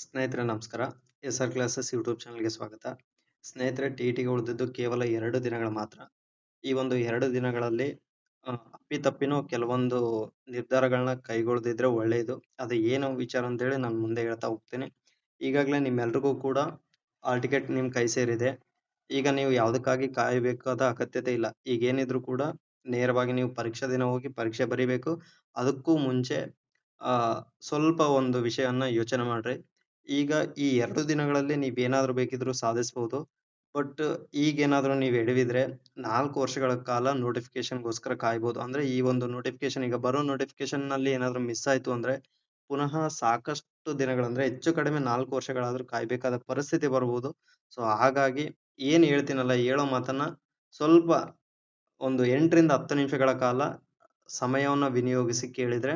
ಸ್ನೇಹಿತರೆ, ನಮಸ್ಕಾರ. S R classes YouTube ಚಾನಲ್ಗೆ ಸ್ವಾಗತ. ಸ್ನೇಹಿತರೆ ಟಿ ಟಿಗೆ ಉಳಿದಿದ್ದು ಕೇವಲ ಎರಡು ದಿನಗಳು ಮಾತ್ರ. ಈ ಒಂದು ಎರಡು ದಿನಗಳಲ್ಲಿ ಅಪ್ಪಿತಪ್ಪಿನೂ ಕೆಲವೊಂದು ನಿರ್ಧಾರಗಳನ್ನ ಕೈಗೊಳ್ಳದಿದ್ರೆ ಒಳ್ಳೆಯದು ಅದು ಏನು ವಿಚಾರ ಅಂತೇಳಿ ನಾನು ಮುಂದೆ ಹೇಳ್ತಾ ಹೋಗ್ತೀನಿ. ಈಗಾಗಲೇ ನಿಮ್ಮೆಲ್ರಿಗೂ ಕೂಡ ಆಲ್ ಟಿಕೆಟ್ ನಿಮ್ಮ ಕೈ ಸೇರಿದೆ. ಈಗ ನೀವು ಯಾವುದಕ್ಕಾಗಿ ಕಾಯಬೇಕಾದ ಅಗತ್ಯತೆ ಇಲ್ಲ. ಈಗ ಏನಿದ್ರು ಕೂಡ ನೇರವಾಗಿ ನೀವು ಪರೀಕ್ಷಾ ದಿನ ಹೋಗಿ ಪರೀಕ್ಷೆ ಬರಿಬೇಕು. ಅದಕ್ಕೂ ಮುಂಚೆ ಸ್ವಲ್ಪ ಒಂದು ವಿಷಯವನ್ನ ಯೋಚನೆ ಮಾಡ್ರಿ. ಈಗ ಈ ಎರಡು ದಿನಗಳಲ್ಲಿ ನೀವು ಏನಾದ್ರು ಬೇಕಿದ್ರು ಸಾಧಿಸಬಹುದು ಬಟ್ ಈಗ ಏನಾದ್ರು ನೀವು ಎಡವಿದ್ರೆ ನಾಲ್ಕು ವರ್ಷಗಳ ಕಾಲ ನೋಟಿಫಿಕೇಶನ್ಗೋಸ್ಕರ ಕಾಯ್ಬೋದು. ಅಂದ್ರೆ ಈ ಒಂದು ನೋಟಿಫಿಕೇಶನ್ ಈಗ ಬರೋ ನೋಟಿಫಿಕೇಶನ್ನಲ್ಲಿ ಏನಾದ್ರು ಮಿಸ್ ಆಯ್ತು ಅಂದ್ರೆ ಪುನಃ ಸಾಕಷ್ಟು ದಿನಗಳಂದ್ರೆ ಹೆಚ್ಚು ಕಡಿಮೆ ನಾಲ್ಕು ವರ್ಷಗಳಾದ್ರೂ ಕಾಯ್ಬೇಕಾದ ಪರಿಸ್ಥಿತಿ ಬರ್ಬೋದು. ಸೊ, ಹಾಗಾಗಿ ಏನ್ ಹೇಳ್ತೀನಲ್ಲ, ಹೇಳೋ ಮಾತನ್ನ ಸ್ವಲ್ಪ ಒಂದು ಎಂಟರಿಂದ ಹತ್ತು ನಿಮಿಷಗಳ ಕಾಲ ಸಮಯವನ್ನ ವಿನಿಯೋಗಿಸಿ ಕೇಳಿದ್ರೆ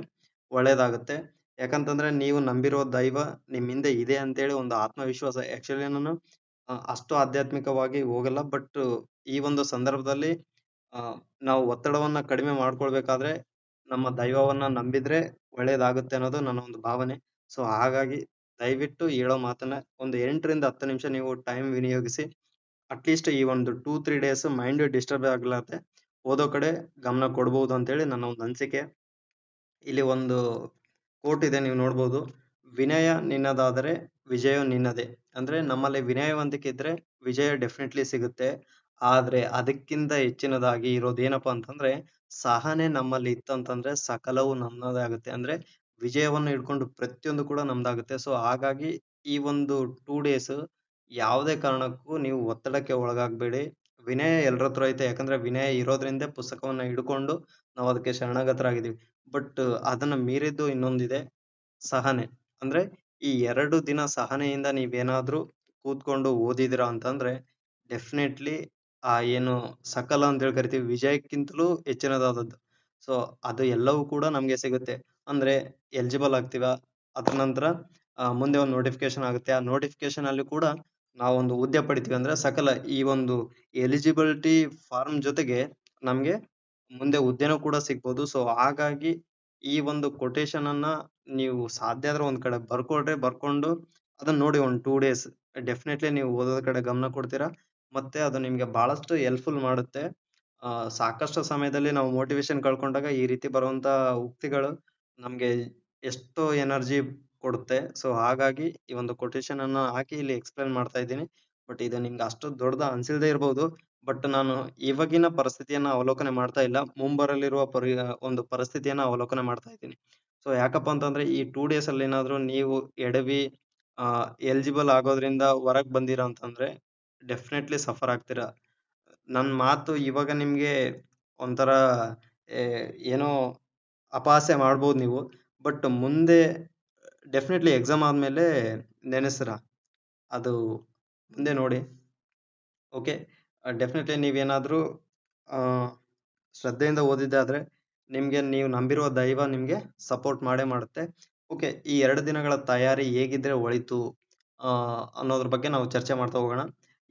ಒಳ್ಳೇದಾಗುತ್ತೆ. ಯಾಕಂತಂದ್ರೆ ನೀವು ನಂಬಿರೋ ದೈವ ನಿಮ್ಮ ಹಿಂದೆ ಇದೆ ಅಂತೇಳಿ ಒಂದು ಆತ್ಮವಿಶ್ವಾಸ ಆಕ್ಚುಲಿ ನಾನು ಅಷ್ಟು ಆಧ್ಯಾತ್ಮಿಕವಾಗಿ ಹೋಗಲ್ಲ. ಬಟ್ ಈ ಒಂದು ಸಂದರ್ಭದಲ್ಲಿ ನಾವು ಒತ್ತಡವನ್ನ ಕಡಿಮೆ ಮಾಡ್ಕೊಳ್ಬೇಕಾದ್ರೆ ನಮ್ಮ ದೈವವನ್ನ ನಂಬಿದ್ರೆ ಒಳ್ಳೇದಾಗುತ್ತೆ ಅನ್ನೋದು ನನ್ನ ಒಂದು ಭಾವನೆ. ಸೊ ಹಾಗಾಗಿ ದಯವಿಟ್ಟು ಹೇಳೋ ಮಾತನ್ನ ಒಂದು ಎಂಟರಿಂದ ಹತ್ತು ನಿಮಿಷ ನೀವು ಟೈಮ್ ವಿನಿಯೋಗಿಸಿ ಅಟ್ಲೀಸ್ಟ್ ಈ ಒಂದು two three days mind disturb ಆಗ್ಲಾರ್ದೆ ಓದೋ ಕಡೆ ಗಮನ ಕೊಡ್ಬೋದು ಅಂತೇಳಿ ನನ್ನ ಒಂದು ಅನಿಸಿಕೆ. ಇಲ್ಲಿ ಒಂದು ಕೋಟ್ ಇದೆ, ನೀವು ನೋಡ್ಬೋದು. ವಿನಯ ನಿನ್ನದಾದರೆ ವಿಜಯ ನಿನ್ನದೇ. ಅಂದ್ರೆ ನಮ್ಮಲ್ಲಿ ವಿನಯವಂತಿಕೆ ಇದ್ರೆ ವಿಜಯ ಡೆಫಿನೆಟ್ಲಿ ಸಿಗುತ್ತೆ. ಆದ್ರೆ ಅದಕ್ಕಿಂತ ಹೆಚ್ಚಿನದಾಗಿ ಇರೋದೇನಪ್ಪಾ ಅಂತಂದ್ರೆ, ಸಹನೆ ನಮ್ಮಲ್ಲಿ ಇತ್ತಂತಂದ್ರೆ ಸಕಲವು ನಮ್ಮದೇ ಆಗುತ್ತೆ. ಅಂದ್ರೆ ವಿಜಯವನ್ನು ಹಿಡ್ಕೊಂಡು ಪ್ರತಿಯೊಂದು ಕೂಡ ನಮ್ದಾಗುತ್ತೆ. ಸೊ ಹಾಗಾಗಿ ಈ ಒಂದು ಟೂ ಡೇಸ್ ಯಾವುದೇ ಕಾರಣಕ್ಕೂ ನೀವು ಒತ್ತಡಕ್ಕೆ ಒಳಗಾಗ್ಬೇಡಿ. ವಿನಯ ಎಲ್ಲರ ಹತ್ರ ಐತೆ. ಯಾಕಂದ್ರೆ ವಿನಯ ಇರೋದ್ರಿಂದ ಪುಸ್ತಕವನ್ನ ಹಿಡ್ಕೊಂಡು ನಾವು ಅದಕ್ಕೆ ಶರಣಾಗತರಾಗಿದ್ದೀವಿ. ಬಟ್ ಅದನ್ನ ಮೀರಿದ್ದು ಇನ್ನೊಂದಿದೆ ಸಹನೆ. ಅಂದ್ರೆ ಈ ಎರಡು ದಿನ ಸಹನೆಯಿಂದ ನೀವೇನಾದ್ರೂ ಕೂತ್ಕೊಂಡು ಓದಿದಿರಾ ಅಂತಂದ್ರೆ ಡೆಫಿನೆಟ್ಲಿ ಆ ಏನು ಸಕಲ ಅಂತ ಹೇಳಿ ಕರಿತೀವಿ ವಿಜಯಕ್ಕಿಂತಲೂ ಹೆಚ್ಚಿನದಾದದ್ದು. ಸೊ, ಅದು ಎಲ್ಲವೂ ಕೂಡ ನಮ್ಗೆ ಸಿಗುತ್ತೆ. ಅಂದ್ರೆ ಎಲಿಜಿಬಲ್ ಆಗ್ತೀವ ಅದ್ರ ನಂತರ ಮುಂದೆ ಒಂದು ನೋಟಿಫಿಕೇಶನ್ ಆಗುತ್ತೆ. ಆ ನೋಟಿಫಿಕೇಶನ್ ಅಲ್ಲಿ ಕೂಡ ನಾವೊಂದು ಹುದ್ದೆ ಪಡಿತೀವಿ ಅಂದ್ರೆ ಸಕಲ ಈ ಒಂದು ಎಲಿಜಿಬಿಲಿಟಿ ಫಾರ್ಮ್ ಜೊತೆಗೆ ನಮ್ಗೆ ಮುಂದೆ ಹುದ್ದೆನೂ ಕೂಡ ಸಿಗ್ಬೋದು. ಸೊ ಹಾಗಾಗಿ ಈ ಒಂದು ಕೊಟೇಶನ್ ಅನ್ನ ನೀವು ಸಾಧ್ಯ ಆದ್ರೆ ಒಂದ್ ಕಡೆ ಬರ್ಕೊಡ್ರೆ, ಬರ್ಕೊಂಡು ಅದನ್ನ ನೋಡಿ ಒಂದ್ ಟೂ ಡೇಸ್ ಡೆಫಿನೆಟ್ಲಿ ನೀವು ಓದೋದ ಕಡೆ ಗಮನ ಕೊಡ್ತೀರಾ. ಮತ್ತೆ ಅದು ನಿಮ್ಗೆ ಬಹಳಷ್ಟು ಹೆಲ್ಪ್ಫುಲ್ ಮಾಡುತ್ತೆ. ಸಾಕಷ್ಟು ಸಮಯದಲ್ಲಿ ನಾವು ಮೋಟಿವೇಶನ್ ಕಳ್ಕೊಂಡಾಗ ಈ ರೀತಿ ಬರುವಂತ ಉಕ್ತಿಗಳು ನಮ್ಗೆ ಎಷ್ಟೋ ಎನರ್ಜಿ ಕೊಡುತ್ತೆ. ಸೊ, ಹಾಗಾಗಿ ಈ ಒಂದು ಕೊಟೇಶನ್ ಅನ್ನ ಹಾಕಿ ಇಲ್ಲಿ ಎಕ್ಸ್ಪ್ಲೇನ್ ಮಾಡ್ತಾ ಇದ್ದೀನಿ. ಬಟ್ ಇದು ನಿಮ್ಗೆ ಅಷ್ಟು ದೊಡ್ಡದ ಅನ್ಸಿಲ್ದೇ ಇರಬಹುದು ಬಟ್ ನಾನು ಇವಾಗಿನ ಪರಿಸ್ಥಿತಿಯನ್ನ ಅವಲೋಕನೆ ಮಾಡ್ತಾ ಇಲ್ಲ. ಮುಂಬರಲಿರುವ ಪರಿ, ಒಂದು ಪರಿಸ್ಥಿತಿಯನ್ನ ಅವಲೋಕನೆ ಮಾಡ್ತಾ ಇದ್ದೀನಿ. ಸೊ, ಯಾಕಪ್ಪ ಅಂತಂದ್ರೆ ಈ ಟೂ ಡೇಸ್ ಅಲ್ಲಿ ಏನಾದ್ರು ನೀವು ಎಡವಿ ಎಲಿಜಿಬಲ್ ಆಗೋದ್ರಿಂದ ಹೊರಗ್ ಬಂದಿರಾ ಅಂತಂದ್ರೆ ಡೆಫಿನೆಟ್ಲಿ ಸಫರ್ ಆಗ್ತೀರಾ. ನನ್ ಮಾತು ಇವಾಗ ನಿಮ್ಗೆ ಒಂಥರ ಏನೋ ಅಪಹಾಸ್ಯ ಮಾಡ್ಬೋದು ನೀವು. ಬಟ್ ಮುಂದೆ ಡೆಫಿನೆಟ್ಲಿ ಎಕ್ಸಾಮ್ ಆದಮೇಲೆ ನೆನೆಸ್ರ. ಅದು ಮುಂದೆ ನೋಡಿ. ಓಕೆ ಡೆಫಿನೆಟ್ಲಿ ನೀವೇನಾದರೂ ಶ್ರದ್ಧೆಯಿಂದ ಓದಿದ್ದಾದರೆ ನಿಮಗೆ, ನೀವು ನಂಬಿರುವ ದೈವ ನಿಮಗೆ ಸಪೋರ್ಟ್ ಮಾಡೇ ಮಾಡುತ್ತೆ. ಓಕೆ ಈ ಎರಡು ದಿನಗಳ ತಯಾರಿ ಹೇಗಿದ್ರೆ ಒಳಿತು ಅನ್ನೋದ್ರ ಬಗ್ಗೆ ನಾವು ಚರ್ಚೆ ಮಾಡ್ತಾ ಹೋಗೋಣ.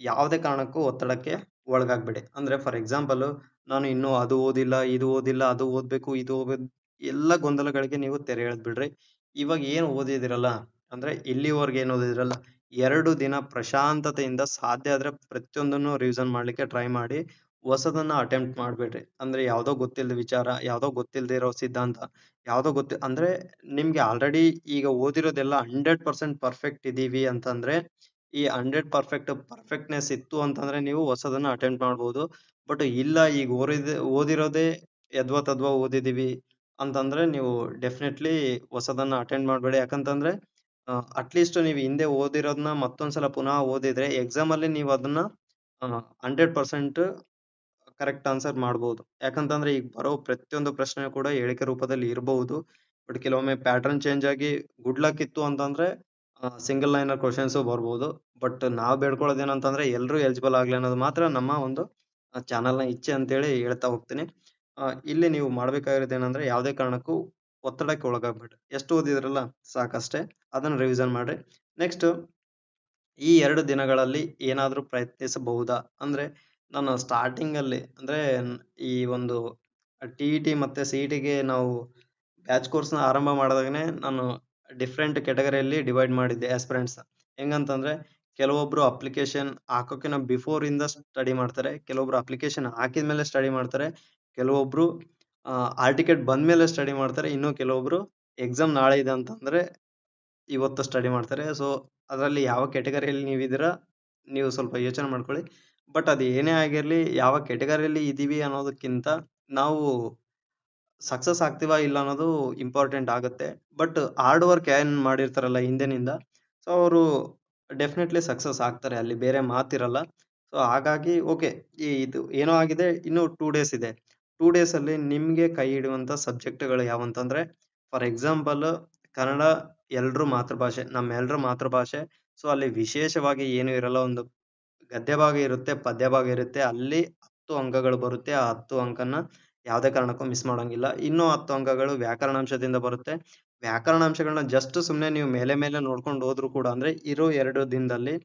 ಯಾವುದೇ ಕಾರಣಕ್ಕೂ ಒತ್ತಡಕ್ಕೆ ಒಳಗಾಗ್ಬೇಡಿ. ಅಂದರೆ ಫಾರ್ ಎಕ್ಸಾಂಪಲ್ ನಾನು ಇನ್ನೂ ಅದು ಓದಿಲ್ಲ, ಇದು ಓದಿಲ್ಲ, ಅದು ಓದಬೇಕು, ಇದು ಓದ್ ಎಲ್ಲ ಗೊಂದಲಗಳಿಗೆ ನೀವು ತೆರೆ ಎಳೆದ್ ಬಿಡ್ರಿ ಇವಾಗ ಏನ್ ಓದಿದಿರಲ್ಲ ಅಂದ್ರೆ ಇಲ್ಲಿವರೆಗೆ ಏನ್ ಓದಿದಿರಲ್ಲ ಎರಡು ದಿನ ಪ್ರಶಾಂತತೆಯಿಂದ ಸಾಧ್ಯ ಆದ್ರೆ ಪ್ರತಿಯೊಂದನ್ನು ರಿವಿಷನ್ ಮಾಡ್ಲಿಕ್ಕೆ ಟ್ರೈ ಮಾಡಿ, ಹೊಸದನ್ನ ಅಟೆಂಪ್ಟ್ ಮಾಡ್ಬೇಡ್ರಿ. ಅಂದ್ರೆ ಯಾವ್ದೋ ಗೊತ್ತಿಲ್ಲದ ವಿಚಾರ, ಯಾವ್ದೋ ಗೊತ್ತಿಲ್ಲದೆ ಇರೋ ಸಿದ್ಧಾಂತ, ಯಾವ್ದೋ ಗೊತ್ತಿ, ಅಂದ್ರೆ ನಿಮ್ಗೆ ಆಲ್ರೆಡಿ ಈಗ ಓದಿರೋದೆಲ್ಲ ಹಂಡ್ರೆಡ್ ಪರ್ಸೆಂಟ್ ಪರ್ಫೆಕ್ಟ್ ಇದೀವಿ ಅಂತಂದ್ರೆ, ಈ ಹಂಡ್ರೆಡ್ ಪರ್ಫೆಕ್ಟ್ ಪರ್ಫೆಕ್ಟ್ನೆಸ್ ಇತ್ತು ಅಂತಂದ್ರೆ ನೀವು ಹೊಸದನ್ನ ಅಟೆಂಪ್ಟ್ ಮಾಡ್ಬೋದು. ಬಟ್ ಇಲ್ಲ, ಈಗ ಓದಿದ ಓದಿರೋದೇ ಯದ್ವಾ ತದ್ವಾ ಓದಿದೀವಿ ಅಂತಂದ್ರೆ ನೀವು ಡೆಫಿನೆಟ್ಲಿ ಹೊಸದನ್ನ ಅಟೆಂಡ್ ಮಾಡಬೇಡಿ. ಯಾಕಂತಂದ್ರೆ ಅಟ್ಲೀಸ್ಟ್ ನೀವು ಹಿಂದೆ ಓದಿರೋದನ್ನ ಮತ್ತೊಂದ್ಸಲ ಪುನಃ ಓದಿದ್ರೆ ಎಕ್ಸಾಮ್ ಅಲ್ಲಿ ನೀವು ಅದನ್ನ ಹಂಡ್ರೆಡ್ ಪರ್ಸೆಂಟ್ ಕರೆಕ್ಟ್ ಆನ್ಸರ್ ಮಾಡಬಹುದು ಯಾಕಂತಂದ್ರೆ ಈಗ ಬರೋ ಪ್ರತಿಯೊಂದು ಪ್ರಶ್ನೆ ಕೂಡ ಹೇಳಿಕೆ ರೂಪದಲ್ಲಿ ಇರಬಹುದು ಬಟ್ ಕೆಲವೊಮ್ಮೆ ಪ್ಯಾಟರ್ನ್ ಚೇಂಜ್ ಆಗಿ ಗುಡ್ ಲಕ್ ಇತ್ತು ಅಂತಂದ್ರೆ ಸಿಂಗಲ್ ಲೈನರ್ ಕ್ವಶನ್ಸ್ ಬರ್ಬೋದು. ಬಟ್ ನಾವು ಬೇಡ್ಕೊಳ್ಳೋದೇನಂತಂದ್ರೆ ಎಲ್ಲರೂ ಎಲಿಜಿಬಲ್ ಆಗ್ಲಿ ಅನ್ನೋದು ಮಾತ್ರ ನಮ್ಮ ಒಂದು ಚಾನೆಲ್ನ ಇಚ್ಛೆ ಅಂತೇಳಿ ಹೇಳ್ತಾ ಹೋಗ್ತೀನಿ. ಇಲ್ಲಿ ನೀವು ಮಾಡಬೇಕಾಗಿರೋದು ಏನಂದ್ರೆ ಯಾವುದೇ ಕಾರಣಕ್ಕೂ ಒತ್ತಡಕ್ಕೆ ಒಳಗಾಗ್ಬೇಡ್ರಿ. ಎಷ್ಟು ಓದಿದ್ರಲ್ಲ ಸಾಕಷ್ಟೇ. ಅದನ್ನ ರಿವಿಷನ್ ಮಾಡ್ರಿ. ನೆಕ್ಸ್ಟ್ ಈ ಎರಡು ದಿನಗಳಲ್ಲಿ ಏನಾದರೂ ಪ್ರಯತ್ನಿಸಬಹುದಾ? ಅಂದ್ರೆ ನಾನು ಸ್ಟಾರ್ಟಿಂಗ್ ಅಲ್ಲಿ ಅಂದ್ರೆ ಈ ಒಂದು ಟಿ ಇ ಟಿ ಮತ್ತೆ ಸಿ ಟಿಗೆ ನಾವು ಬ್ಯಾಚ್ ಕೋರ್ಸ್ನ ಆರಂಭ ಮಾಡಿದಾಗನೇ ನಾನು ಡಿಫ್ರೆಂಟ್ ಕೆಟಗರಿಯಲ್ಲಿ ಡಿವೈಡ್ ಮಾಡಿದ್ದೆ ಆಸ್ಪಿರೆಂಟ್ಸ್ ಹೆಂಗಂತಂದ್ರೆ ಕೆಲವೊಬ್ರು ಅಪ್ಲಿಕೇಶನ್ ಹಾಕೋಕಿನ ಬಿಫೋರ್ ಇಂದ ಸ್ಟಡಿ ಮಾಡ್ತಾರೆ, ಕೆಲವೊಬ್ರು ಅಪ್ಲಿಕೇಶನ್ ಹಾಕಿದ ಮೇಲೆ ಸ್ಟಡಿ ಮಾಡ್ತಾರೆ ಕೆಲವೊಬ್ರು ಆರ್ ಟಿಕೆಟ್ ಬಂದ್ಮೇಲೆ ಸ್ಟಡಿ ಮಾಡ್ತಾರೆ, ಇನ್ನು ಕೆಲವೊಬ್ರು ಎಕ್ಸಾಮ್ ನಾಳೆ ಇದೆ ಅಂತಂದ್ರೆ ಇವತ್ತು ಸ್ಟಡಿ ಮಾಡ್ತಾರೆ. ಸೊ, ಅದರಲ್ಲಿ ಯಾವ ಕ್ಯಾಟಗರಿಯಲ್ಲಿ ನೀವಿದ್ದೀರಾ, ನೀವು ಸ್ವಲ್ಪ ಯೋಚನೆ ಮಾಡ್ಕೊಳ್ಳಿ. ಬಟ್ ಅದು ಏನೇ ಆಗಿರಲಿ, ಯಾವ ಕ್ಯಾಟಗರಿಯಲ್ಲಿ ಇದ್ದೀವಿ ಅನ್ನೋದಕ್ಕಿಂತ ನಾವು ಸಕ್ಸಸ್ ಆಗ್ತೀವಾ ಇಲ್ಲ ಅನ್ನೋದು ಇಂಪಾರ್ಟೆಂಟ್ ಆಗುತ್ತೆ. ಬಟ್ ಹಾರ್ಡ್ ವರ್ಕ್ ಏನ್ ಮಾಡಿರ್ತಾರಲ್ಲ ಹಿಂದೆನಿಂದ, ಸೊ, ಅವರು ಡೆಫಿನೆಟ್ಲಿ ಸಕ್ಸಸ್ ಆಗ್ತಾರೆ. ಅಲ್ಲಿ ಬೇರೆ ಮಾತಿರಲ್ಲ. ಸೊ, ಹಾಗಾಗಿ ಓಕೆ ಇದು ಏನೋ ಆಗಿದೆ, ಇನ್ನು ಟೂ ಡೇಸ್ ಇದೆ. ಟೂ ಡೇಸ್ ಅಲ್ಲಿ ನಿಮ್ಗೆ ಕೈ ಹಿಡಿಯುವಂತ ಸಬ್ಜೆಕ್ಟ್ಗಳು ಯಾವಂತಂದ್ರೆ ಫಾರ್ ಎಕ್ಸಾಂಪಲ್ ಕನ್ನಡ ಎಲ್ರು ಮಾತೃಭಾಷೆ ನಮ್ಮೆಲ್ಲರ ಮಾತೃಭಾಷೆ ಸೊ ಅಲ್ಲಿ ವಿಶೇಷವಾಗಿ ಏನು ಇರಲ್ಲ, ಒಂದು ಗದ್ಯ ಭಾಗ ಇರುತ್ತೆ, ಪದ್ಯ ಭಾಗ ಇರುತ್ತೆ, ಅಲ್ಲಿ ಹತ್ತು ಅಂಕಗಳು ಬರುತ್ತೆ, ಆ ಹತ್ತು ಅಂಕನ ಯಾವುದೇ ಕಾರಣಕ್ಕೂ ಮಿಸ್ ಮಾಡೋಂಗಿಲ್ಲ. ಇನ್ನೂ ಹತ್ತು ಅಂಕಗಳು ವ್ಯಾಕರಣಾಂಶದಿಂದ ಬರುತ್ತೆ. ವ್ಯಾಕರಣಾಂಶಗಳನ್ನ ಜಸ್ಟ್ ಸುಮ್ಮನೆ ನೀವು ಮೇಲೆ ಮೇಲೆ ನೋಡ್ಕೊಂಡು ಹೋದ್ರು ಕೂಡ, ಅಂದ್ರೆ ಇರೋ ಎರಡು ದಿನದಲ್ಲಿ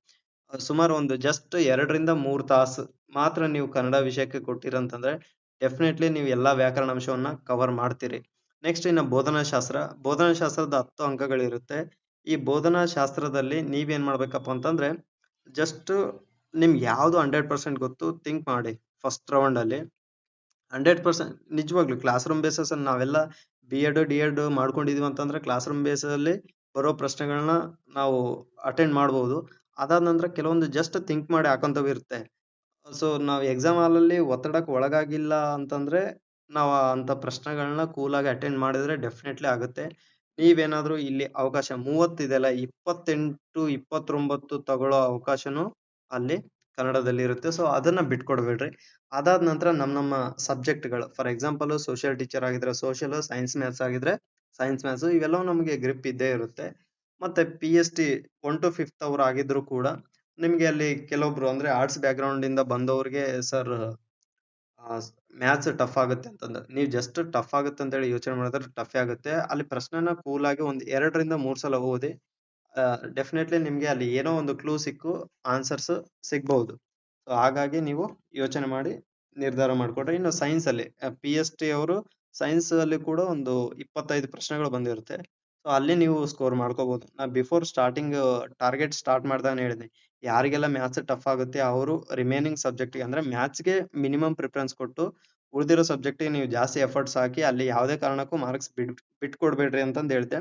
ಸುಮಾರು ಒಂದು ಜಸ್ಟ್ ಎರಡರಿಂದ ಮೂರು ತಾಸು ಮಾತ್ರ ನೀವು ಕನ್ನಡ ವಿಷಯಕ್ಕೆ ಕೊಟ್ಟಿರಂತಂದ್ರೆ ಡೆಫಿನೆಟ್ಲಿ ನೀವು ಎಲ್ಲ ವ್ಯಾಕರಣ ವ್ಯಾಕರಣಾಂಶವನ್ನ ಕವರ್ ಮಾಡ್ತೀರಿ. ನೆಕ್ಸ್ಟ್ ಇನ್ನು ಬೋಧನಾಶಾಸ್ತ್ರ ಶಾಸ್ತ್ರ. ಬೋಧನಾ ಶಾಸ್ತ್ರದ ಹತ್ತು ಅಂಕಗಳಿರುತ್ತೆ. ಈ ಬೋಧನಾಶಾಸ್ತ್ರದಲ್ಲಿ ನೀವೇನ್ ಮಾಡ್ಬೇಕಪ್ಪ ಅಂತಂದ್ರೆ ಜಸ್ಟ್ ನಿಮ್ಗೆ ಯಾವುದು ಹಂಡ್ರೆಡ್ ಪರ್ಸೆಂಟ್ ಗೊತ್ತು ಥಿಂಕ್ ಮಾಡಿ ಫಸ್ಟ್ ರೌಂಡ್ ಅಲ್ಲಿ. ಹಂಡ್ರೆಡ್ ಪರ್ಸೆಂಟ್ ನಿಜವಾಗ್ಲು ಕ್ಲಾಸ್ ರೂಮ್ ಬೇಸಸ್ ನಾವೆಲ್ಲ ಬಿ ಎಡ್ ಡಿ ಎಡ್ ಮಾಡ್ಕೊಂಡಿದೀವಿ ಅಂತಂದ್ರೆ ಕ್ಲಾಸ್ ರೂಮ್ ಬೇಸಲ್ಲಿ ಬರೋ ಪ್ರಶ್ನೆಗಳನ್ನ ನಾವು ಅಟೆಂಡ್ ಮಾಡ್ಬೋದು. ಅದಾದ ನಂತರ ಕೆಲವೊಂದು ಜಸ್ಟ್ ಥಿಂಕ್ ಮಾಡಿ ಹಾಕೊಂತವಿರುತ್ತೆ ಸೊ ನಾವು ಎಕ್ಸಾಮ್ ಹಾಲಲ್ಲಿ ಒತ್ತಡಕ್ಕೆ ಒಳಗಾಗಿಲ್ಲ ಅಂತಂದ್ರೆ ನಾವು ಅಂತ ಪ್ರಶ್ನೆಗಳನ್ನ ಕೂಲಾಗಿ ಅಟೆಂಡ್ ಮಾಡಿದ್ರೆ ಡೆಫಿನೆಟ್ಲಿ ಆಗುತ್ತೆ. ನೀವೇನಾದ್ರೂ ಇಲ್ಲಿ ಅವಕಾಶ ಮೂವತ್ತಿದೆಲ್ಲ ಇಪ್ಪತ್ತೆಂಟು, ಇಪ್ಪತ್ತೊಂಬತ್ತು ತಗೊಳ್ಳೋ ಅವಕಾಶನು ಅಲ್ಲಿ ಕನ್ನಡದಲ್ಲಿ ಇರುತ್ತೆ. ಸೊ ಅದನ್ನ ಬಿಟ್ಕೊಡ್ಬೇಡ್ರಿ. ಅದಾದ ನಂತರ ನಮ್ಮ ನಮ್ಮ ಸಬ್ಜೆಕ್ಟ್ಗಳು ಫಾರ್ ಎಕ್ಸಾಂಪಲ್ ಸೋಷಿಯಲ್ ಟೀಚರ್ ಆಗಿದ್ರೆ ಸೋಷಿಯಲ್ ಸೈನ್ಸ್ ಮ್ಯಾಥ್ಸ್ ಆಗಿದ್ರೆ ಸೈನ್ಸ್ ಮ್ಯಾಥ್ಸ್ ಇವೆಲ್ಲವೂ ನಮಗೆ ಗ್ರಿಪ್ ಇದ್ದೇ ಇರುತ್ತೆ. ಮತ್ತೆ P S T one to fifth hour ಆಗಿದ್ರು ಕೂಡ ನಿಮ್ಗೆ ಅಲ್ಲಿ ಕೆಲವೊಬ್ರು ಅಂದ್ರೆ ಆರ್ಟ್ಸ್ ಬ್ಯಾಕ್ಗ್ರೌಂಡ್ ಇಂದ ಬಂದವ್ರಿಗೆ, ಸರ್ ಮ್ಯಾಥ್ಸ್ ಟಫ್ ಆಗುತ್ತೆ ಅಂತಂದ್ರೆ ನೀವು ಜಸ್ಟ್ ಟಫ್ ಆಗುತ್ತೆ ಅಂತ ಹೇಳಿ ಯೋಚನೆ ಮಾಡಿದ್ರೆ ಟಫ್ ಆಗುತ್ತೆ. ಅಲ್ಲಿ ಪ್ರಶ್ನೆನ ಕೂಲ್ ಆಗಿ ಒಂದು ಎರಡರಿಂದ ಮೂರು ಸಲ ಓದಿ ಡೆಫಿನೆಟ್ಲಿ ನಿಮ್ಗೆ ಅಲ್ಲಿ ಏನೋ ಒಂದು ಕ್ಲೂ ಸಿಕ್ಕು ಆನ್ಸರ್ಸ್ ಸಿಗ್ಬಹುದು ಸೊ ಹಾಗಾಗಿ ನೀವು ಯೋಚನೆ ಮಾಡಿ ನಿರ್ಧಾರ ಮಾಡಿಕೊಟ್ರೆ ಇನ್ನು ಸೈನ್ಸ್ ಅಲ್ಲಿ ಪಿ ಎಸ್ ಟಿ ಅವರು ಸೈನ್ಸ್ ಅಲ್ಲಿ ಕೂಡ ಒಂದು ಇಪ್ಪತ್ತೈದು ಪ್ರಶ್ನೆಗಳು ಬಂದಿರುತ್ತೆ. ಸೊ ಅಲ್ಲಿ ನೀವು ಸ್ಕೋರ್ ಮಾಡ್ಕೋಬಹುದು ನಾ ಬಿಫೋರ್ ಸ್ಟಾರ್ಟಿಂಗ್ ಟಾರ್ಗೆಟ್ ಸ್ಟಾರ್ಟ್ ಮಾಡ್ದಾಗ ಹೇಳಿದೆ ಯಾರಿಗೆಲ್ಲ ಮ್ಯಾಥ್ಸ್ ಟಫ್ ಆಗುತ್ತೆ, ಅವರು ರಿಮೈನಿಂಗ್ ಸಬ್ಜೆಕ್ಟ್ ಅಂದ್ರೆ ಮ್ಯಾಥ್ಸ್ಗೆ ಮಿನಿಮಮ್ ಪ್ರಿಫರೆನ್ಸ್ ಕೊಟ್ಟು ಉಳಿದಿರೋ ಸಬ್ಜೆಕ್ಟ್ ನೀವು ಜಾಸ್ತಿ ಎಫರ್ಟ್ಸ್ ಹಾಕಿ ಅಲ್ಲಿ ಯಾವುದೇ ಕಾರಣಕ್ಕೂ ಮಾರ್ಕ್ಸ್ ಬಿಟ್ ಬಿಟ್ಕೊಡ್ಬೇಡ್ರಿ ಅಂತಂದು ಹೇಳ್ದೆ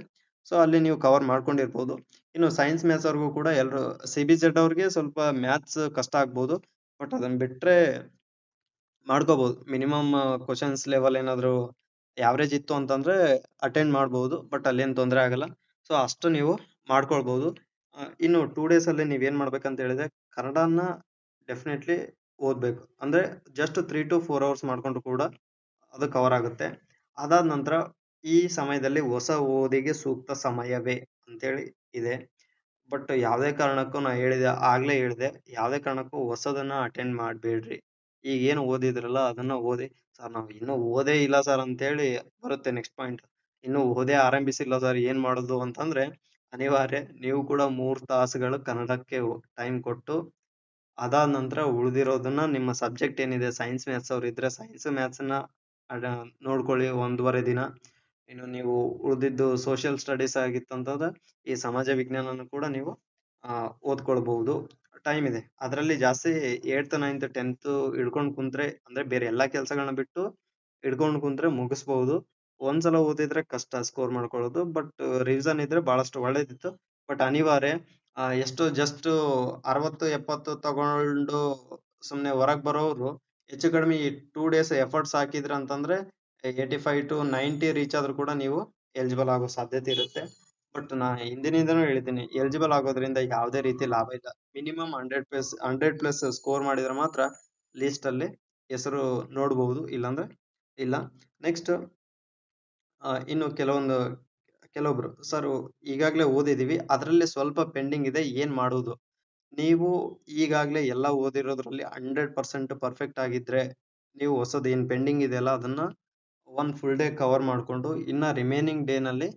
ಸೊ ಅಲ್ಲಿ ನೀವು ಕವರ್ ಮಾಡ್ಕೊಂಡಿರ್ಬೋದು. ಇನ್ನು ಸೈನ್ಸ್ ಮ್ಯಾಥ್ಸ್ ಅವ್ರಿಗೂ ಕೂಡ ಎಲ್ಲರೂ ಸಿ ಬಿ ಜೆಡ್ ಅವ್ರಿಗೆ ಸ್ವಲ್ಪ ಮ್ಯಾಥ್ಸ್ ಕಷ್ಟ ಆಗ್ಬೋದು. ಬಟ್ ಅದನ್ನ ಬಿಟ್ರೆ ಮಾಡ್ಕೋಬಹುದು ಮಿನಿಮಮ್ ಕ್ವಶನ್ಸ್ ಲೆವೆಲ್ ಏನಾದ್ರು ಯಾವ್ರೇಜ್ ಇತ್ತು ಅಂತಂದ್ರೆ ಅಟೆಂಡ್ ಮಾಡ್ಬೋದು. ಬಟ್ ಅಲ್ಲೇನ್ ತೊಂದರೆ ಆಗಲ್ಲ. ಸೊ ಅಷ್ಟು ನೀವು ಮಾಡ್ಕೊಳ್ಬಹುದು ಇನ್ನು ಟೂ ಡೇಸ್ ಅಲ್ಲಿ ನೀವ್ ಏನ್ ಮಾಡ್ಬೇಕಂತ ಹೇಳಿದ್ರೆ ಕನ್ನಡನ ಡೆಫಿನೆಟ್ಲಿ ಓದ್ಬೇಕು. ಅಂದ್ರೆ just three to four hours ಮಾಡ್ಕೊಂಡು ಕೂಡ ಅದು ಕವರ್ ಆಗುತ್ತೆ. ಅದಾದ ನಂತರ ಈ ಸಮಯದಲ್ಲಿ ಹೊಸ ಓದಿಗೆ ಸೂಕ್ತ ಸಮಯವೇ ಅಂತೇಳಿ ಇದೆ. ಬಟ್ ಯಾವುದೇ ಕಾರಣಕ್ಕೂ ನಾ ಹೇಳಿದೆ, ಆಗ್ಲೇ ಹೇಳಿದೆ, ಯಾವುದೇ ಕಾರಣಕ್ಕೂ ಹೊಸದನ್ನ ಅಟೆಂಡ್ ಮಾಡಬೇಡ್ರಿ. ಈಗ ಏನು ಓದಿದ್ರಲ್ಲ ಅದನ್ನ ಓದಿ. ಸರ್, ನಾವು ಇನ್ನೂ ಓದೇ ಇಲ್ಲ ಸರ್ ಅಂತೇಳಿ ಬರುತ್ತೆ ನೆಕ್ಸ್ಟ್ ಪಾಯಿಂಟ್ ಇನ್ನು ಓದೇ ಆರಂಭಿಸಿಲ್ಲ ಸರ್, ಏನ್ ಮಾಡೋದು ಅಂತಂದ್ರೆ ಅನಿವಾರ್ಯ ನೀವು ಕೂಡ ಮೂರು ತಾಸುಗಳು ಕನ್ನಡಕ್ಕೆ ಟೈಮ್ ಕೊಟ್ಟು ಅದಾದ ನಂತರ ಉಳಿದಿರೋದನ್ನ ನಿಮ್ಮ ಸಬ್ಜೆಕ್ಟ್ ಏನಿದೆ ಸೈನ್ಸ್ ಮ್ಯಾಥ್ಸ್ ಅವ್ರು ಇದ್ರೆ ಸೈನ್ಸ್ನ ನೋಡ್ಕೊಳ್ಳಿ ಒಂದೂವರೆ ದಿನ. ಇನ್ನು ನೀವು ಉಳಿದಿದ್ದು ಸೋಷಿಯಲ್ ಸ್ಟಡೀಸ್ ಆಗಿತ್ತಂತಂದ್ರೆ ಈ ಸಮಾಜ ವಿಜ್ಞಾನನ ಕೂಡ ನೀವು ಓದ್ಕೊಳ್ಬಹುದು. ಟೈಮ್ ಇದೆ. ಅದರಲ್ಲಿ ಜಾಸ್ತಿ ಏಟ್ತ್ ನೈನ್ತ್ ಟೆಂತ್ ಹಿಡ್ಕೊಂಡು ಕುಂತ್ರೆ, ಅಂದ್ರೆ ಬೇರೆ ಎಲ್ಲಾ ಕೆಲ್ಸಗಳನ್ನ ಬಿಟ್ಟು ಹಿಡ್ಕೊಂಡ್ ಕುಂತ್ರೆ ಮುಗಿಸ್ಬಹುದು. ಒಂದ್ಸಲ ಓದಿದ್ರೆ ಕಷ್ಟ ಸ್ಕೋರ್ ಮಾಡ್ಕೊಳ್ಳೋದು ಬಟ್ ರಿವಿಷನ್ ಇದ್ರೆ ಬಹಳಷ್ಟು ಒಳ್ಳೇದಿತ್ತು. ಬಟ್ ಅನಿವಾರ್ಯ, ಆ, ಎಷ್ಟು ಜಸ್ಟ್ ಅರವತ್ತು, ಎಪ್ಪತ್ತು ತಗೊಂಡು ಸುಮ್ನೆ ಹೊರಗ್ ಬರೋರು ಹೆಚ್ಚು ಕಡಿಮೆ ಟೂ ಡೇಸ್ ಎಫರ್ಟ್ಸ್ ಹಾಕಿದ್ರ ಅಂತಂದ್ರೆ eighty five to ninety reach ಆದ್ರೂ ಕೂಡ ನೀವು ಎಲಿಜಿಬಲ್ ಆಗೋ ಸಾಧ್ಯತೆ ಇರುತ್ತೆ. ಬಟ್ ನಾ ಹಿಂದಿನಿಂದನೂ ಹೇಳಿದ್ದೀನಿ ಎಲಿಜಿಬಲ್ ಆಗೋದ್ರಿಂದ ಯಾವುದೇ ರೀತಿ ಲಾಭ ಇಲ್ಲ. Minimum hundred plus hundred plus score ಮಾಡಿದ್ರೆ ಮಾತ್ರ ಲಿಸ್ಟ್ ಅಲ್ಲಿ ಹೆಸರು ನೋಡಬಹುದು ಇಲ್ಲಾಂದ್ರೆ ಇಲ್ಲ. ನೆಕ್ಸ್ಟ್ ಇನ್ನು ಕೆಲವೊಂದು ಕೆಲವೊಬ್ರು, ಸರ್ ಈಗಾಗಲೇ ಓದಿದ್ದೀವಿ ಅದರಲ್ಲಿ ಸ್ವಲ್ಪ ಪೆಂಡಿಂಗ್ ಇದೆ, ಏನ್ ಮಾಡೋದು? ನೀವು ಈಗಾಗಲೇ ಎಲ್ಲ ಓದಿರೋದ್ರಲ್ಲಿ ಹಂಡ್ರೆಡ್ ಪರ್ಸೆಂಟ್ ಪರ್ಫೆಕ್ಟ್ ಆಗಿದ್ರೆ, ನೀವು ಹೊಸದು ಏನ್ ಪೆಂಡಿಂಗ್ ಇದೆಯಲ್ಲ, ಅದನ್ನ ಒನ್ ಫುಲ್ ಡೇ ಕವರ್ ಮಾಡ್ಕೊಂಡು, ಇನ್ನ ರಿಮೈನಿಂಗ್ ಡೇ ನಲ್ಲಿ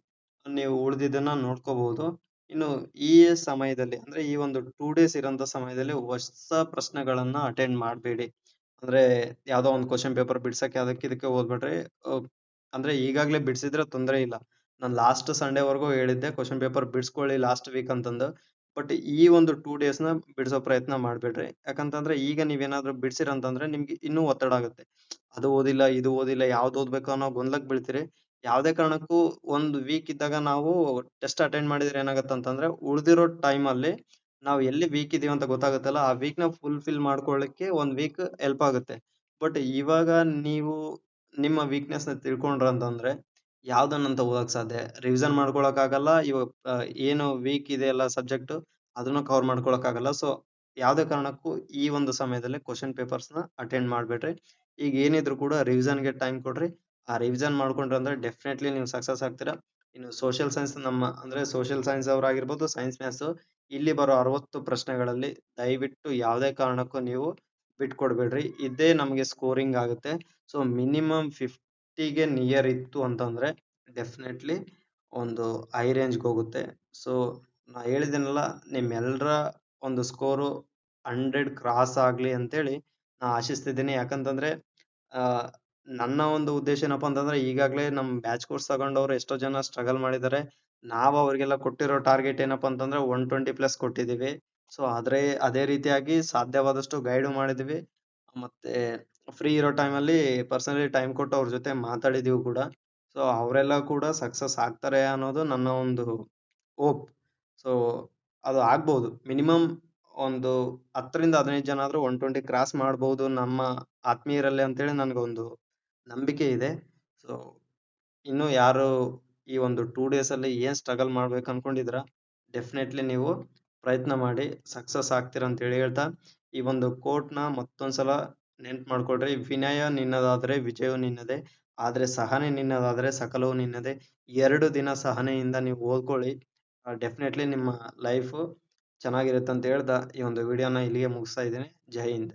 ನೀವು ಉಳಿದಿದ್ದನ್ನ ನೋಡ್ಕೋಬಹುದು. ಇನ್ನು ಈ ಸಮಯದಲ್ಲಿ, ಅಂದ್ರೆ ಈ ಒಂದು ಟೂ ಡೇಸ್ ಇರೋಂಥ ಸಮಯದಲ್ಲಿ ಹೊಸ ಪ್ರಶ್ನೆಗಳನ್ನ ಅಟೆಂಡ್ ಮಾಡಬೇಡಿ. ಅಂದ್ರೆ ಯಾವ್ದೋ ಒಂದು ಕ್ವಶನ್ ಪೇಪರ್ ಬಿಡ್ಸಕ್ಕೆ, ಅದಕ್ಕೆ ಇದಕ್ಕೆ ಓದ್ಬೇಡ್ರಿ ಅಂದ್ರೆ ಈಗಾಗಲೇ ಬಿಡಿಸಿದ್ರೆ ತೊಂದರೆ ಇಲ್ಲ. ನಾನು ಲಾಸ್ಟ್ ಸಂಡೇ ವರೆಗೂ ಹೇಳಿದ್ದೆ ಕ್ವಶನ್ ಪೇಪರ್ ಬಿಡಿಸ್ಕೊಳ್ಳಿ ಲಾಸ್ಟ್ ವೀಕ್ ಅಂತಂದು. ಬಟ್ ಈ ಒಂದು ಟೂ ಡೇಸ್ನ ಬಿಡಿಸೋ ಪ್ರಯತ್ನ ಮಾಡಬೇಡ್ರಿ. ಯಾಕಂತಂದ್ರೆ ಈಗ ನೀವೇನಾದ್ರೂ ಬಿಡಿಸಿರಂತಂದ್ರೆ ನಿಮ್ಗೆ ಇನ್ನೂ ಒತ್ತಡ ಆಗುತ್ತೆ. ಅದು ಓದಿಲ್ಲ, ಇದು ಓದಿಲ್ಲ, ಯಾವ್ದು ಓದ್ಬೇಕು ಅನ್ನೋ ಗೊಂದಲಕ್ಕೆ ಬೀಳ್ತೀರಿ. ಯಾವುದೇ ಕಾರಣಕ್ಕೂ ಒಂದು ವೀಕ್ ಇದ್ದಾಗ ನಾವು ಟೆಸ್ಟ್ ಅಟೆಂಡ್ ಮಾಡಿದ್ರೆ ಏನಾಗುತ್ತೆ ಅಂತಂದ್ರೆ ಉಳಿದಿರೋ ಟೈಮಲ್ಲಿ ನಾವು ಎಲ್ಲಿ ವೀಕ್ ಇದೀವಿ ಅಂತ ಗೊತ್ತಾಗುತ್ತಲ್ಲ, ಆ ವೀಕ್ನ ಫುಲ್ಫಿಲ್ ಮಾಡ್ಕೊಳ್ಳಿಕ್ಕೆ ಒಂದು ವೀಕ್ ಹೆಲ್ಪ್ ಆಗುತ್ತೆ. ಬಟ್ ಇವಾಗ ನೀವು ನಿಮ್ಮ ವೀಕ್ನೆಸ್ನ ತಿಳ್ಕೊಂಡ್ರ ಅಂತಂದ್ರೆ, ಯಾವ್ದನ್ನಂತ ಓದಕ್ ಸಾಧ್ಯ? ರಿವಿಷನ್ ಮಾಡ್ಕೊಳಕ್ ಆಗಲ್ಲ ಇವಾಗ ಏನು ವೀಕ್ ಇದೆ ಅಲ್ಲ ಸಬ್ಜೆಕ್ಟ್ ಅದನ್ನ ಕವರ್ ಮಾಡ್ಕೊಳಕ್ ಆಗಲ್ಲ. ಸೊ ಯಾವ್ದೇ ಕಾರಣಕ್ಕೂ ಈ ಒಂದು ಸಮಯದಲ್ಲಿ ಕ್ವಶನ್ ಪೇಪರ್ಸ್ನ ಅಟೆಂಡ್ ಮಾಡ್ಬೇಡ್ರಿ. ಈಗ ಏನಿದ್ರು ಕೂಡ ರಿವಿಸನ್ಗೆ ಟೈಮ್ ಕೊಡ್ರಿ. ಆ ರಿವಿಷನ್ ಮಾಡ್ಕೊಂಡ್ರೆ ಅಂದ್ರೆ ಡೆಫಿನೆಟ್ಲಿ ನೀವು ಸಕ್ಸಸ್ ಆಗ್ತೀರಾ. ಇನ್ನು ಸೋಷಿಯಲ್ ಸೈನ್ಸ್ ನಮ್ಮ, ಅಂದ್ರೆ ಸೋಷಿಯಲ್ ಸೈನ್ಸ್ ಅವರಾಗಿರ್ಬೋದು ಸೈನ್ಸ್ ಮ್ಯಾಥ್ಸ್ ಇಲ್ಲಿ ಬರೋ ಅರವತ್ತು ಪ್ರಶ್ನೆಗಳಲ್ಲಿ ದಯವಿಟ್ಟು ಯಾವುದೇ ಕಾರಣಕ್ಕೂ ನೀವು ಬಿಟ್ಕೊಡ್ಬೇಡ್ರಿ. ಇದೇ ನಮಗೆ ಸ್ಕೋರಿಂಗ್ ಆಗುತ್ತೆ. ಸೊ ಮಿನಿಮಮ್ ಫಿಫ್ಟಿಗೆ ನಿಯರ್ ಇತ್ತು ಅಂತಂದ್ರೆ ಡೆಫಿನೆಟ್ಲಿ ಒಂದು ಹೈ ರೇಂಜ್ಗೆ ಹೋಗುತ್ತೆ. ಸೊ ನಾ ಹೇಳಿದ್ದೀನಲ್ಲ ನಿಮ್ಮೆಲ್ಲರ ಒಂದು ಸ್ಕೋರು ಹಂಡ್ರೆಡ್ ಕ್ರಾಸ್ ಆಗ್ಲಿ ಅಂತೇಳಿ ನಾ ಆಶಿಸ್ತಿದ್ದೀನಿ. ಯಾಕಂತಂದ್ರೆ ನನ್ನ ಒಂದು ಉದ್ದೇಶ ಏನಪ್ಪಾ ಅಂತಂದ್ರೆ, ಈಗಾಗಲೇ ನಮ್ಮ ಬ್ಯಾಚ್ ಕೋರ್ಸ್ ತಗೊಂಡವ್ರು ಎಷ್ಟೋ ಜನ ಸ್ಟ್ರಗಲ್ ಮಾಡಿದ್ದಾರೆ. ನಾವು ಅವರಿಗೆಲ್ಲ ಕೊಟ್ಟಿರೋ ಟಾರ್ಗೆಟ್ ಏನಪ್ಪಾ ಅಂತಂದ್ರೆ ಒನ್ ಟ್ವೆಂಟಿ ಪ್ಲಸ್ ಕೊಟ್ಟಿದ್ದೀವಿ. ಸೊ ಆದ್ರೆ ಅದೇ ರೀತಿಯಾಗಿ ಸಾಧ್ಯವಾದಷ್ಟು ಗೈಡ್ ಮಾಡಿದ್ವಿ. ಮತ್ತೆ ಫ್ರೀ ಇರೋ ಟೈಮಲ್ಲಿ ಪರ್ಸನಲಿ ಟೈಮ್ ಕೊಟ್ಟು ಅವ್ರ ಜೊತೆ ಮಾತಾಡಿದೀವಿ ಕೂಡ. ಸೊ ಅವರೆಲ್ಲ ಕೂಡ ಸಕ್ಸಸ್ ಆಗ್ತಾರೆ ಅನ್ನೋದು ನನ್ನ ಒಂದು ಹೋಪ್ ಸೊ ಅದು ಆಗ್ಬೋದು. ಮಿನಿಮಮ್ ಒಂದು ಹತ್ತರಿಂದ ಹದಿನೈದು ಜನ ಆದರೂ ಒನ್ ಟ್ವೆಂಟಿ ಕ್ರಾಸ್ ಮಾಡ್ಬೋದು ನಮ್ಮ ಆತ್ಮೀಯರಲ್ಲಿ ಅಂತೇಳಿ ನನಗೊಂದು ನಂಬಿಕೆ ಇದೆ. ಸೊ ಇನ್ನು ಯಾರು ಈ ಒಂದು ಟೂ ಡೇಸ್ ಅಲ್ಲಿ ಏನ್ ಸ್ಟ್ರಗಲ್ ಮಾಡ್ಬೇಕು ಅನ್ಕೊಂಡಿದ್ರ ಡೆಫಿನೆಟ್ಲಿ ನೀವು ಪ್ರಯತ್ನ ಮಾಡಿ ಸಕ್ಸಸ್ ಆಗ್ತೀರ ಅಂತ ಹೇಳಿ ಹೇಳ್ತಾ, ಈ ಒಂದು ಕೋಟ್ನ ಮತ್ತೊಂದ್ಸಲ ನೆನ್ಪು ಮಾಡ್ಕೊಳ್ರಿ ವಿನಯ ನಿನ್ನದಾದ್ರೆ ವಿಜಯವು ನಿನ್ನದೇ, ಆದ್ರೆ ಸಹನೆ ನಿನ್ನದಾದ್ರೆ ಸಕಲವು ನಿನ್ನದೇ. ಎರಡು ದಿನ ಸಹನೆಯಿಂದ ನೀವು ಓದ್ಕೊಳ್ಳಿ. ಡೆಫಿನೆಟ್ಲಿ ನಿಮ್ಮ ಲೈಫು ಚೆನ್ನಾಗಿರುತ್ತೆ ಅಂತ ಹೇಳ್ತಾ ಈ ಒಂದು ವಿಡಿಯೋನ ಇಲ್ಲಿಗೆ ಮುಗಿಸ್ತಾ ಇದ್ದೀನಿ. ಜೈ ಹಿಂದ್.